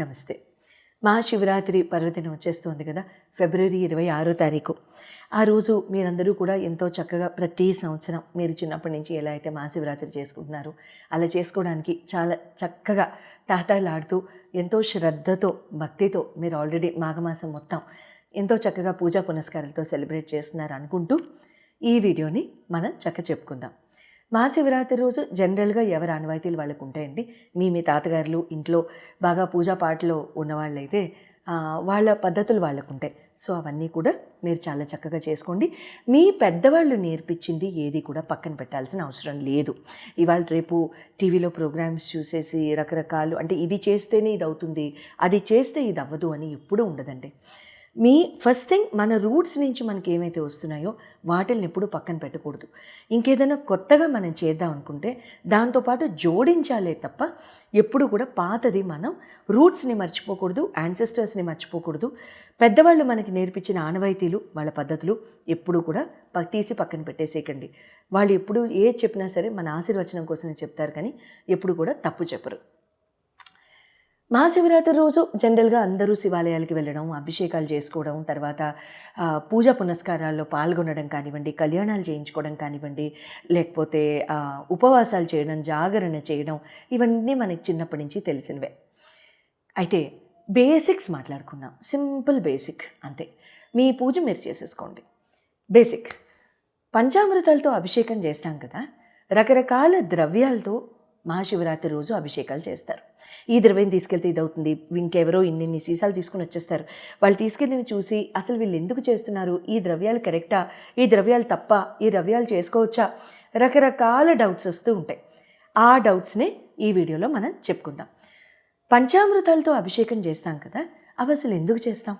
నమస్తే. మహాశివరాత్రి పర్వదినం వచ్చేస్తుంది కదా ఫిబ్రవరి ఇరవై ఆరో తారీఖు. ఆ రోజు మీరందరూ కూడా ఎంతో చక్కగా ప్రతి సంవత్సరం మీరు చిన్నప్పటి నుంచి ఎలా అయితే మహాశివరాత్రి చేసుకుంటున్నారో అలా చేసుకోవడానికి చాలా చక్కగా తహతలాడుతూ ఎంతో శ్రద్ధతో భక్తితో మీరు ఆల్రెడీ మాఘమాసం మొత్తం ఎంతో చక్కగా పూజా పునస్కారాలతో సెలబ్రేట్ చేస్తున్నారు అనుకుంటూ ఈ వీడియోని మనం చక్క చెప్పుకుందాం మహాశివరాత్రి రోజు జనరల్గా ఎవరి ఆనవాయితీలు వాళ్ళకు ఉంటాయండి మీ మీ తాతగారులు ఇంట్లో బాగా పూజా పాటలో ఉన్నవాళ్ళైతే వాళ్ళ పద్ధతులు వాళ్ళకు ఉంటాయి సో అవన్నీ కూడా మీరు చాలా చక్కగా చేసుకోండి. మీ పెద్దవాళ్ళు నేర్పించింది ఏది కూడా పక్కన పెట్టాల్సిన అవసరం లేదు. ఇవాళ రేపు టీవీలో ప్రోగ్రామ్స్ చూసేసి రకరకాలు అంటే ఇది చేస్తేనే ఇది అవుతుంది అది చేస్తే ఇది అవ్వదు అని ఎప్పుడూ ఉండదండి. మీ ఫస్ట్ థింగ్ మన రూట్స్ నుంచి మనకి ఏమైతే వస్తున్నాయో వాటిని ఎప్పుడూ పక్కన పెట్టకూడదు. ఇంకేదైనా కొత్తగా మనం చేద్దాం అనుకుంటే దాంతోపాటు జోడించాలే తప్ప ఎప్పుడు కూడా పాతది మనం రూట్స్ని మర్చిపోకూడదు యాన్సెస్టర్స్ని మర్చిపోకూడదు. పెద్దవాళ్ళు మనకి నేర్పించిన ఆనవాయితీలు వాళ్ళ పద్ధతులు ఎప్పుడూ కూడా తీసి పక్కన పెట్టేసేయకండి వాళ్ళు ఎప్పుడు ఏది చెప్పినా సరే మన ఆశీర్వచనం కోసమే చెప్తారు కానీ ఎప్పుడు కూడా తప్పు చెప్పరు. మహాశివరాత్రి రోజు జనరల్గా అందరూ శివాలయాలకి వెళ్ళడం అభిషేకాలు చేసుకోవడం తర్వాత పూజా పునస్కారాల్లో పాల్గొనడం కానివ్వండి కళ్యాణాలు చేయించుకోవడం కానివ్వండి లేకపోతే ఉపవాసాలు చేయడం జాగరణ చేయడం ఇవన్నీ మనకి చిన్నప్పటి నుంచి తెలిసినవే. అయితే బేసిక్స్ మాట్లాడుకుందాం. సింపుల్ బేసిక్ అంతే. మీ పూజ మీరు చేసేసుకోండి. బేసిక్. పంచామృతాలతో అభిషేకం చేస్తాం కదా? రకరకాల ద్రవ్యాలతో మహాశివరాత్రి రోజు అభిషేకాలు చేస్తారు. ఈ ద్రవ్యం తీసుకెళ్తే ఇది అవుతుంది ఇంకెవరో ఇన్ని సీసాలు తీసుకుని వచ్చేస్తారు. వాళ్ళు తీసుకెళ్ళి చూసి అసలు వీళ్ళు ఎందుకు చేస్తున్నారు? ఈ ద్రవ్యాలు కరెక్టా? ఈ ద్రవ్యాలు తప్ప? ఈ ద్రవ్యాలు చేసుకోవచ్చా? రకరకాల డౌట్స్ వస్తూ ఉంటాయి. ఆ డౌట్స్నే ఈ వీడియోలో మనం చెప్పుకుందాం. పంచామృతాలతో అభిషేకం చేస్తాం కదా అవి అసలు ఎందుకు చేస్తాం?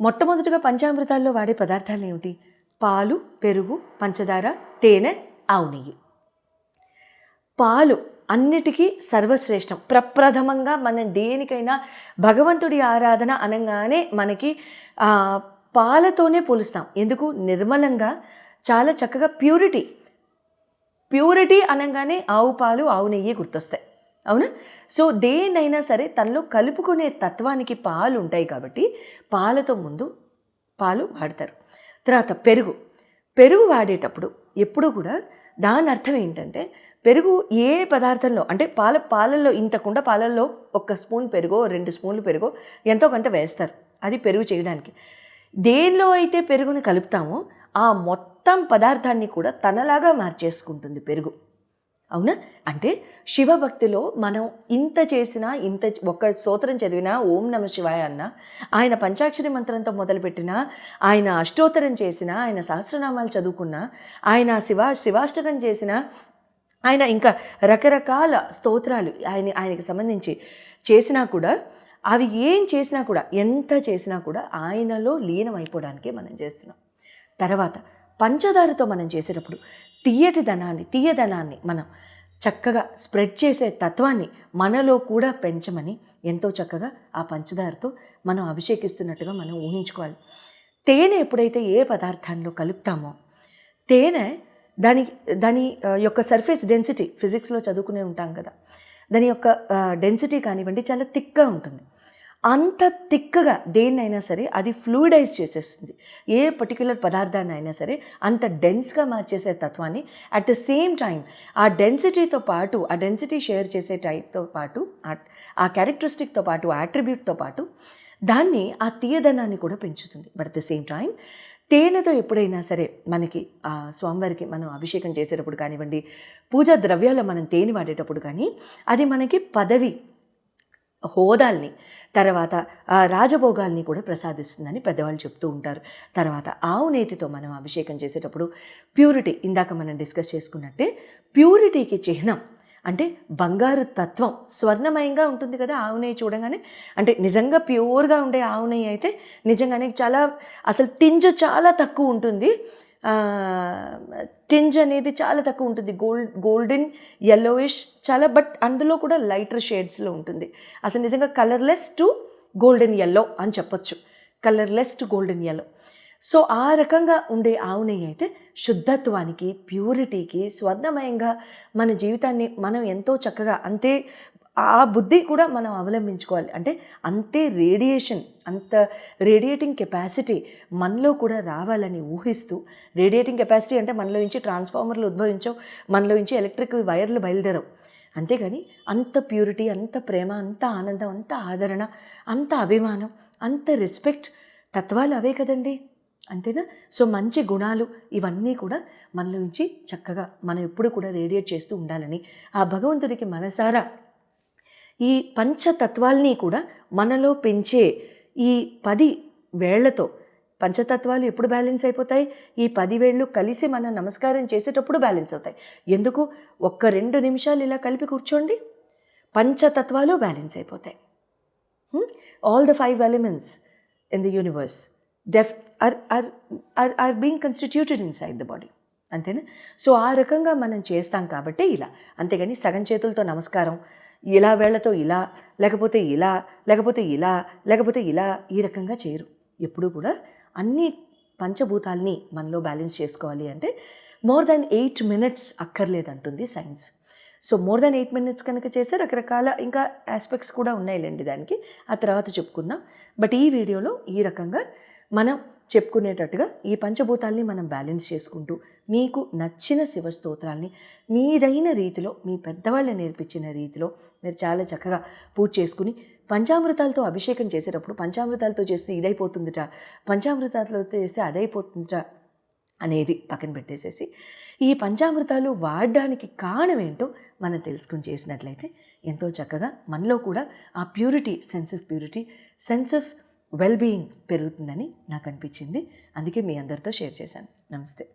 మొట్టమొదటిగా పంచామృతాల్లో వాడే పదార్థాలు ఏమిటి? పాలు పెరుగు పంచదార తేనె ఆవు నెయ్యి. పాలు అన్నిటికీ సర్వశ్రేష్టం. ప్రప్రథమంగా మనం దేనికైనా భగవంతుడి ఆరాధన అనగానే మనకి పాలతోనే పోలుస్తాం. ఎందుకు? నిర్మలంగా చాలా చక్కగా ప్యూరిటీ. ప్యూరిటీ అనగానే ఆవు పాలు ఆవు నెయ్యి గుర్తొస్తాయి. అవునా? సో దేనైనా సరే తనలో కలుపుకునే తత్వానికి పాలు ఉంటాయి కాబట్టి పాలతో ముందు పాలు వాడతారు. తర్వాత పెరుగు. పెరుగు వాడేటప్పుడు ఎప్పుడూ కూడా దాని అర్థం ఏంటంటే పెరుగు ఏ పదార్థంలో అంటే పాల పాలల్లో ఇంత కుండ పాలల్లో ఒక స్పూన్ పెరుగో రెండు స్పూన్లు పెరుగో ఎంతో కొంత వేస్తారు. అది పెరుగు చేయడానికి. దేనిలో అయితే పెరుగుని కలుపుతామో ఆ మొత్తం పదార్థాన్ని కూడా తనలాగా మార్చేసుకుంటుంది పెరుగు. అవునా? అంటే శివభక్తిలో మనం ఇంత చేసినా ఇంత ఒక్క స్తోత్రం చదివినా ఓం నమ శివాయ అన్న ఆయన పంచాక్షరి మంత్రంతో మొదలుపెట్టినా ఆయన అష్టోత్తరం చేసినా ఆయన సహస్రనామాలు చదువుకున్నా ఆయన శివా శివాష్టకం చేసినా ఆయన ఇంకా రకరకాల స్తోత్రాలు ఆయన ఆయనకి సంబంధించి చేసినా కూడా అవి ఏం చేసినా కూడా ఎంత చేసినా కూడా ఆయనలో లీనమైపోవడానికే మనం చేస్తున్నాం. తర్వాత పంచదారతో మనం చేసేటప్పుడు తీయటి ధనాన్ని తీయదనాన్ని మనం చక్కగా స్ప్రెడ్ చేసే తత్వాన్ని మనలో కూడా పెంచమని ఎంతో చక్కగా ఆ పంచదారతో మనం అభిషేకిస్తున్నట్టుగా మనం ఊహించుకోవాలి. తేనె ఎప్పుడైతే ఏ పదార్థాల్లో కలుపుతామో తేనె దాని దాని యొక్క సర్ఫేస్ డెన్సిటీ ఫిజిక్స్లో చదువుకునే ఉంటాం కదా దాని యొక్క డెన్సిటీ కానివ్వండి చాలా థిక్గా ఉంటుంది. అంత థిక్గా దేన్నైనా సరే అది ఫ్లూయిడైజ్ చేసేస్తుంది. ఏ పర్టిక్యులర్ పదార్థాన్ని అయినా సరే అంత డెన్స్గా మార్చేసే తత్వాన్ని అట్ ద సేమ్ టైం ఆ డెన్సిటీతో పాటు ఆ డెన్సిటీ షేర్ చేసే టైప్తో పాటు ఆ- క్యారెక్టరిస్టిక్తో పాటు ఆట్రిబ్యూట్తో పాటు దాన్ని ఆ తీయదనాన్ని కూడా పెంచుతుంది. But at the same time తేనెతో ఎప్పుడైనా సరే మనకి ఆ స్వామివారికి మనం అభిషేకం చేసేటప్పుడు కానివ్వండి పూజా ద్రవ్యాల్లో మనం తేనె వాడేటప్పుడు కానీ అది మనకి పదవి హోదాల్ని తర్వాత ఆ రాజభోగాల్ని కూడా ప్రసాదిస్తుందని పెద్దవాళ్ళు చెప్తూ ఉంటారు. తర్వాత ఆవు నేతితో మనం అభిషేకం చేసేటప్పుడు ప్యూరిటీ ఇందాక మనం డిస్కస్ చేసుకున్నట్టే ప్యూరిటీకి చిహ్నం అంటే బంగారు తత్వం. స్వర్ణమయంగా ఉంటుంది కదా ఆవు నెయ్యి చూడగానే. అంటే నిజంగా ప్యూర్గా ఉండే ఆవు నెయ్యి అయితే నిజంగానే చాలా అసలు టింజ్ చాలా తక్కువ ఉంటుంది. టింజ్ అనేది చాలా తక్కువ ఉంటుంది. గోల్డ్ గోల్డెన్ ఎల్లోయిష్ చాలా బట్ అందులో కూడా లైటర్ షేడ్స్లో ఉంటుంది. అసలు నిజంగా కలర్లెస్ టు గోల్డెన్ ఎల్లో అని చెప్పొచ్చు. Colourless to golden yellow so ఆ రకంగా ఉండే ఆవు నెయ్యి అయితే శుద్ధత్వానికి ప్యూరిటీకి స్వర్ణమయంగా మన జీవితాన్ని మనం ఎంతో చక్కగా అంతే ఆ బుద్ధి కూడా మనం అవలంబించుకోవాలి. అంటే అంతే రేడియేషన్ అంత రేడియేటింగ్ కెపాసిటీ మనలో కూడా రావాలని ఊహిస్తూ రేడియేటింగ్ కెపాసిటీ అంటే మనలో నుంచి ట్రాన్స్ఫార్మర్లు ఉద్భవించవు మనలో నుంచి ఎలక్ట్రిక్ వైర్లు బయలుదేరవు. అంతేగాని అంత ప్యూరిటీ అంత ప్రేమ అంత ఆనందం అంత ఆదరణ అంత అభిమానం అంత రెస్పెక్ట్ తత్వాలు అవే కదండి. అంతేనా? సో మంచి గుణాలు ఇవన్నీ కూడా మనలో నుంచి చక్కగా మనం ఎప్పుడు కూడా రేడియేట్ చేస్తూ ఉండాలని ఆ భగవంతుడికి మనసారా ఈ పంచతత్వాల్ని కూడా మనలో పెంచే ఈ పది వేళ్ళతో పంచతత్వాలు ఎప్పుడు బ్యాలెన్స్ అయిపోతాయి? ఈ పది వేళ్ళు కలిసి మనం నమస్కారం చేసేటప్పుడు బ్యాలెన్స్ అవుతాయి. ఎందుకు? ఒక్క రెండు నిమిషాలు ఇలా కలిపి కూర్చోండి. పంచతత్వాలు బ్యాలెన్స్ అయిపోతాయి. All the five elements in the universe deaf are are are are being constituted inside the body అంతేనా? సో ఆ రకంగా మనం చేస్తాం కాబట్టి ఇలా. అంతేగాని సగం చేతులతో నమస్కారం ఇలా వేళ్ళతో ఇలా లేకపోతే ఇలా లేకపోతే ఇలా లేకపోతే ఇలా ఈ రకంగా చేయరు. ఎప్పుడూ కూడా అన్ని పంచభూతాల్ని మనలో బ్యాలెన్స్ చేసుకోవాలి అంటే more than eight minutes అక్కర్లేదంటుంది science. So more than eight minutes కనుక చేస్తే రకరకాల ఇంకా ఆస్పెక్ట్స్ కూడా ఉన్నాయిలేండి దానికి. ఆ తర్వాత చెప్పుకుందాం. బట్ ఈ వీడియోలో ఈ రకంగా మనం చెప్పుకునేటట్టుగా ఈ పంచభూతాల్ని మనం బ్యాలెన్స్ చేసుకుంటూ మీకు నచ్చిన శివ స్తోత్రాల్ని మీదైన రీతిలో మీ పెద్దవాళ్ళు నేర్పించిన రీతిలో మీరు చాలా చక్కగా పూజ చేసుకుని పంచామృతాలతో అభిషేకం చేసేటప్పుడు పంచామృతాలతో చేస్తే ఇదైపోతుందిట పంచామృతాలతో చేస్తే అదైపోతుందిట అనేది పక్కన పెట్టేసేసి ఈ పంచామృతాలు వాడడానికి కారణం ఏంటో మనం తెలుసుకుని చేసినట్లయితే ఎంతో చక్కగా మనలో కూడా ఆ purity sense of purity sense of well being పెరుగుతుందని నాకు అనిపించింది అందుకే మీ అందరితో షేర్ చేశాను. నమస్తే.